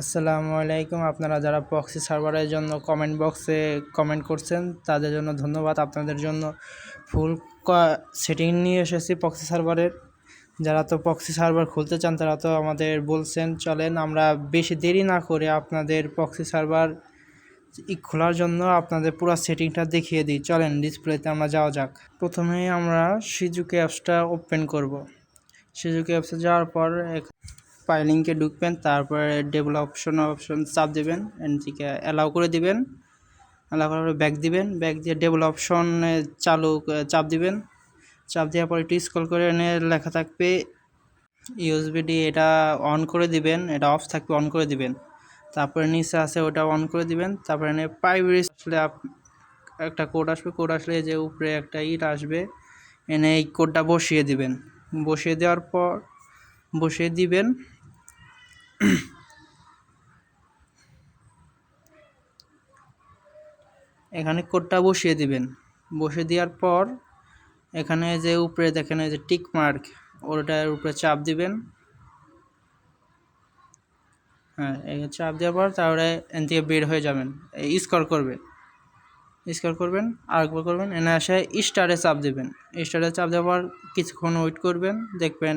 আসসালামু আলাইকুম। আপনারা যারা পক্সি সার্ভারের জন্য কমেন্ট বক্সে কমেন্ট করছেন, তাদের জন্য ধন্যবাদ। আপনাদের জন্য ফুল সেটিং নিয়ে এসেছি পক্সি সার্ভারের যারা তো পক্সি সার্ভার খুলতে চান, তারা তো আমাদের বলছেন, চলেন আমরা বেশি দেরি না করে আপনাদের পক্সি সার্ভার খোলার জন্য আপনাদের পুরো সেটিংটা দেখিয়ে দিই। চলেন ডিসপ্লেতে আমরা যাওয়া যাক। প্রথমেই আমরা সিজুকে অ্যাপসটা ওপেন করব। সিজুকে অ্যাপসে যাওয়ার পর ফাইলিংকে ঢুকবেন, তারপরে ডেভেলপ অপশন অপশন চাপ দেবেন এন থেকে অ্যালাউ করে দিবেন। অ্যালাউ করার পরে ব্যাক দিবেন ব্যাক দিয়ে ডেভেলপ অপশনে চালু, চাপ দিবেন। চাপ দেওয়ার পরে একটু স্ক্রল করে এনে লেখা থাকবে ইউএসবিডি এটা অন করে দিবেন, এটা অফ থাকবে অন করে দিবেন। তারপরে নিচে আছে ওটা অন করে দিবেন, তারপরে এনে প্রাইভেট আসলে একটা কোড আসবে কোড আসলে যে উপরে একটা ইট আসবে, এনে এই কোডটা বসিয়ে দিবেন। বসিয়ে দেওয়ার পর, বসিয়ে দিবেন। এখানে কোডটা বসিয়ে দিবেন। বসিয়ে দেওয়ার পর এখানে যে উপরে দেখেন যে টিক মার্ক, ওটার উপরে চাপ দিবেন। হ্যাঁ চাপ দেওয়ার পর তারপরে এন থেকে বের হয়ে যাবেন। স্কোর করবেন স্কোর করবেন, আরেকবার করবেন, এনে আসে স্টারে চাপ দেবেন। স্টারে চাপ দেওয়ার পর কিছুক্ষণ ওয়েট করবেন, দেখবেন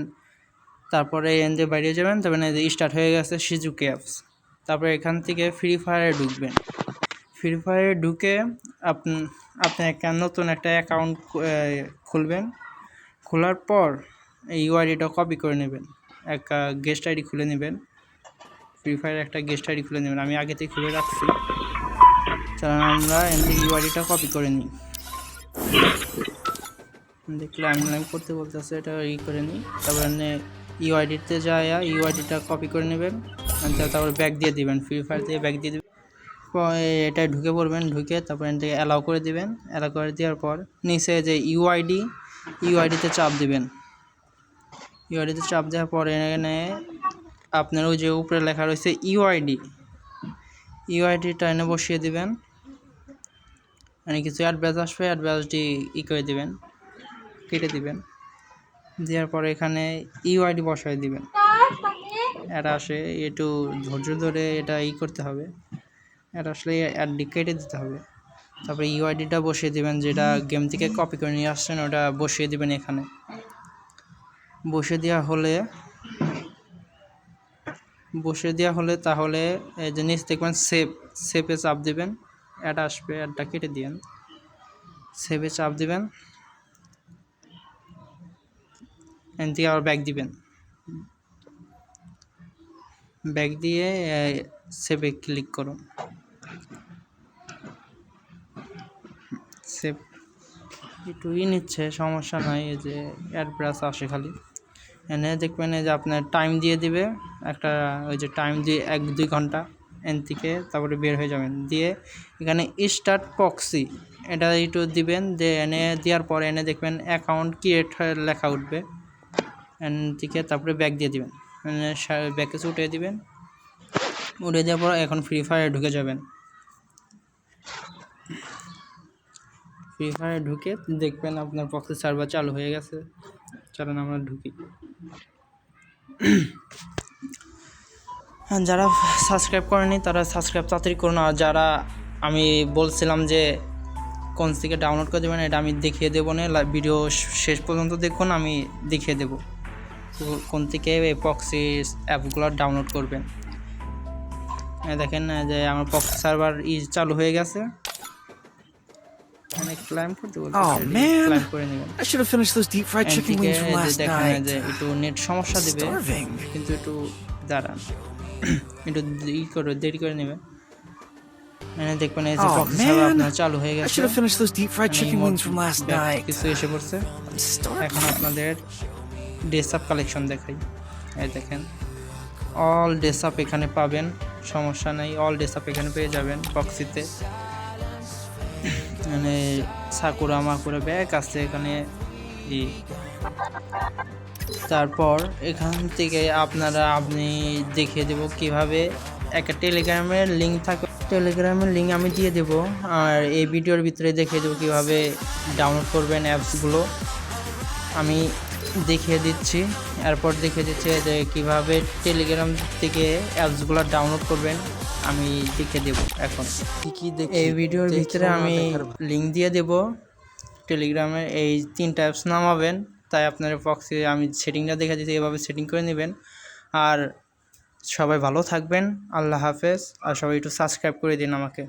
তারপরে এন দিয়ে বাইরে যাবেন তারপরে স্টার্ট হয়ে গেছে সিজুকে অ্যাপস তারপরে এখান থেকে ফ্রি ফায়ারে ঢুকবেন। ফ্রি ফায়ারে ঢুকে আপনি আপনি একটা নতুন একটা অ্যাকাউন্ট খুলবেন। খোলার পর এই ইউআইডিটা কপি করে নেবেন। একটা গেস্ট আইডি খুলে নেবেন। ফ্রি ফায়ার একটা গেস্ট আইডি খুলে নেবেন। আমি আগে থেকে খুলে রাখছি। চলেন আমরা এন থেকে ইউআইডিটা কপি করে নিই। দেখলে আমি করতে বলতেছে, এটা ই করে নিই। তারপরে ইউআইডিতে যায়, ইউআইডিটা কপি করে নেবেন তারপর ব্যাক দিয়ে দিবেন ফ্রি ফায়ার থেকে ব্যাক দিয়ে দিবেন। এটা ঢুকে পড়বেন, ঢুকে তারপর থেকে অ্যালাউ করে দিবেন। অ্যালাউ করে দেওয়ার পর নিচে যে ইউআইডি, ইউআইডিতে চাপ দিবেন। ইউআইডিতে চাপ দেওয়ার পর এখানে আপনার ওই যে উপরে লেখা রয়েছে ইউআইডি। ইউআইডিটা এনে বসিয়ে দিবেন। মানে কিছু অ্যাডভান্স আসবে অ্যাডভান্সটি ই করে দিবেন। কেটে দিবেন। দেওয়ার পরে এখানে ইউআইডি বসায় দিবেন। এটা আসে একটু ধৈর্য ধরে এটা ই করতে হবে। এটা আসলে অ্যাডটি কেটে দিতে হবে। তারপরে ইউআইডিটা বসিয়ে দিবেন, যেটা গেম থেকে কপি করে নিয়ে আসছেন, ওটা বসিয়ে দিবেন এখানে। বসিয়ে দেওয়া হলে, বসিয়ে দেওয়া হলে তাহলে এই যে নিচ দেখবেন সেভ সেভে চাপ দিবেন। অ্যাড আসবে অ্যাডটা কেটে দিবেন সেভে চাপ দিবেন। থেকে আবার ব্যাক দিবেন। ব্যাক দিয়ে সেভে ক্লিক করুন। সেভ একটু ই নিচ্ছে, সমস্যা নাই, এই যে অ্যাড ব্রাশ আসে খালি। এনে দেখবেন যে আপনার টাইম দিয়ে দিবে, একটা ওই যে টাইম দিয়ে এক, দুই ঘণ্টা এন থেকে তারপরে বের হয়ে যাবেন। দিয়ে এখানে স্টার্ট পক্সি এটা একটু দিবেন, দিয়ে এনে, দেওয়ার পরে এনে দেখবেন অ্যাকাউন্ট ক্রিয়েট লেখা উঠবে। থেকে তারপরে ব্যাক দিয়ে দিবেন। ব্যাকে উঠে দিবেন। উঠে দেওয়ার পর এখন ফ্রি ফায়ার ঢুকে যাবেন। ফ্রি ফায়ার ঢুকে দেখবেন আপনার পক্ষে সার্ভার চালু হয়ে গেছে। চলেন আমরা ঢুকি। যারা সাবস্ক্রাইব করেনি তারা সাবস্ক্রাইব তাড়াতাড়ি করুন। আর যারা আমি বলছিলাম যে কোন থেকে ডাউনলোড করে দেবেন, এটা আমি দেখিয়ে দেবো না। ভিডিও শেষ পর্যন্ত দেখুন, আমি দেখিয়ে দেবো। কোন থেকে এই পক্সি অ্যাপগুলো ডাউনলোড করবেন? দেখেন যে আমার পক্সি সার্ভার ই চালু হয়ে গেছে। এখানে ক্লাইম করতে বলতে Oh, ক্লাইম করে নেবেন। I should have finished those deep fried chicken wings from last night. যে একটু নেট সমস্যা দিবে কিন্তু একটু দাঁড়ান। একটু ই করে দেরি করে নেবে এখানে দেখবেন এই যে Oh, সার্ভার আপনার চালু হয়ে I গেছে। should have finished those deep fried মানে chicken wings from last night. কিছু এসে পড়ছে। এখন আপনাদের ড্রেস আপ কালেকশন দেখাই। এই দেখেন অল ড্রেস আপ এখানে পাবেন, সমস্যা নেই অল ড্রেস আপ এখানে পেয়ে যাবেন বক্সিতে মানে সাকুরা মাকুরা ব্যাগ আছে এখানে তারপর এখান থেকে আপনারা, আপনি দেখিয়ে দেব কীভাবে একটা টেলিগ্রামের লিঙ্ক থাকে। টেলিগ্রামের লিঙ্ক আমি দিয়ে দেব, আর এই ভিডিওর ভিতরে দেখিয়ে দেবো কীভাবে ডাউনলোড করবেন অ্যাপসগুলো আমি দেখিয়ে দিচ্ছি। এরপর দেখে দিচ্ছে যে কীভাবে টেলিগ্রাম থেকে অ্যাপসগুলো ডাউনলোড করবেন। আমি দেখে দেব এখন। কি এই ভিডিওর ভিতরে আমি লিঙ্ক দিয়ে দেব। টেলিগ্রামে এই তিনটা অ্যাপস নামাবেন। তাই আপনার পক্সে আমি সেটিংটা দেখে দিচ্ছি এভাবে সেটিং করে নেবেন। আর সবাই ভালো থাকবেন। আল্লাহ হাফেজ। আর সবাই একটু সাবস্ক্রাইব করে দিন আমাকে।